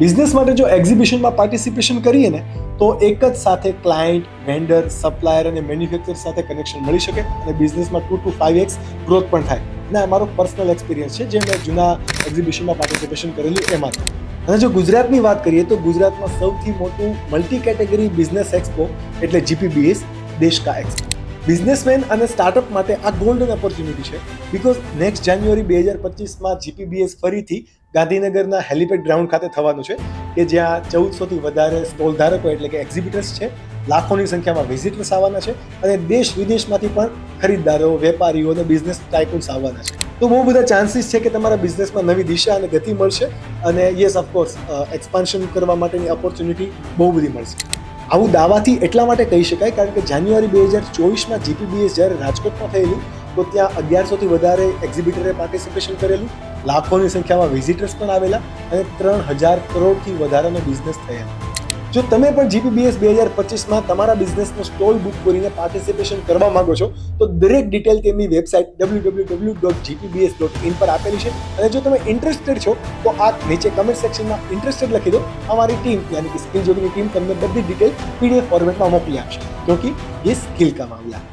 Business માટે જો એક્ઝિબિશનમાં participation કરીએ ને, તો એક જ સાથે ક્લાયન્ટ વેન્ડર સપ્લાયર અને મેન્યુફેક્ચર સાથે કનેક્શન મળી શકે અને બિઝનેસમાં two to five x growth પણ થાય. અને આ મારો પર્સનલ એક્સપિરિયન્સ છે, જે મેં જૂના એક્ઝિબિશનમાં પાર્ટિસિપેશન કરેલું એમાં અને જો ગુજરાતની વાત કરીએ, તો ગુજરાતમાં સૌથી મોટું મલ્ટી કેટેગરી બિઝનેસ એક્સપો એટલે જીપીબીએસ દેશ કા એક્સપો બિઝનેસમેન અને સ્ટાર્ટઅપ માટે આ ગોલ્ડન ઓપોર્ચ્યુનિટી છે. બિકોઝ નેક્સ્ટ જાન્યુઆરી બે હજાર પચીસમાં જીપીબીએસ ફરીથી ગાંધીનગરના હેલિપેડ ગ્રાઉન્ડ ખાતે થવાનું છે, કે જ્યાં ચૌદસોથી વધારે સ્ટોલ ધારકો એટલે કે એક્ઝિબિટર્સ છે, લાખોની સંખ્યામાં વિઝિટર્સ આવવાના છે અને દેશ વિદેશમાંથી પણ ખરીદદારો, વેપારીઓ અને બિઝનેસ ટાઇકુન્સ આવવાના છે. તો બહુ બધા ચાન્સીસ છે કે તમારા બિઝનેસમાં નવી દિશા અને ગતિ મળશે અને યસ ઓફકોર્સ એક્સપાન્શન કરવા માટેની ઓપોર્ચ્યુનિટી બહુ બધી મળશે. આવું દાવાથી એટલા માટે કહી શકાય, કારણ કે જાન્યુઆરી બે હજાર ચોવીસમાં જીપીબીએસ જ્યારે રાજકોટમાં થયેલું, તો ત્યાં અગિયારસોથી વધારે એક્ઝિબિટરે પાર્ટિસિપેશન કરેલું. લાખોની સંખ્યામાં વિઝિટર્સ પણ આવેલા અને ત્રણ હજાર કરોડથી વધારાનો બિઝનેસ થયેલો. જો તમે પણ જીપીબીએસ બે હજાર પચીસમાં તમારા બિઝનેસનો સ્ટોલ બુક કરીને પાર્ટિસિપેશન કરવા માંગો છો, તો દરેક ડિટેલ તેમની website W W W dot GPBS dot in પર આપેલી છે. અને જો તમે ઇન્ટરેસ્ટેડ છો, તો આ નીચે કમેન્ટ સેક્શનમાં ઇન્ટરેસ્ટેડ લખી દો. અમારી ટીમ, યાની કે સ્કિલ જોગની ટીમ તમને બધી ડિટેલ પીડીએફ ફોર્મેટમાં મોકલી આપશે. ક્યોંકિ એ સ્કિલ કમાવ્યા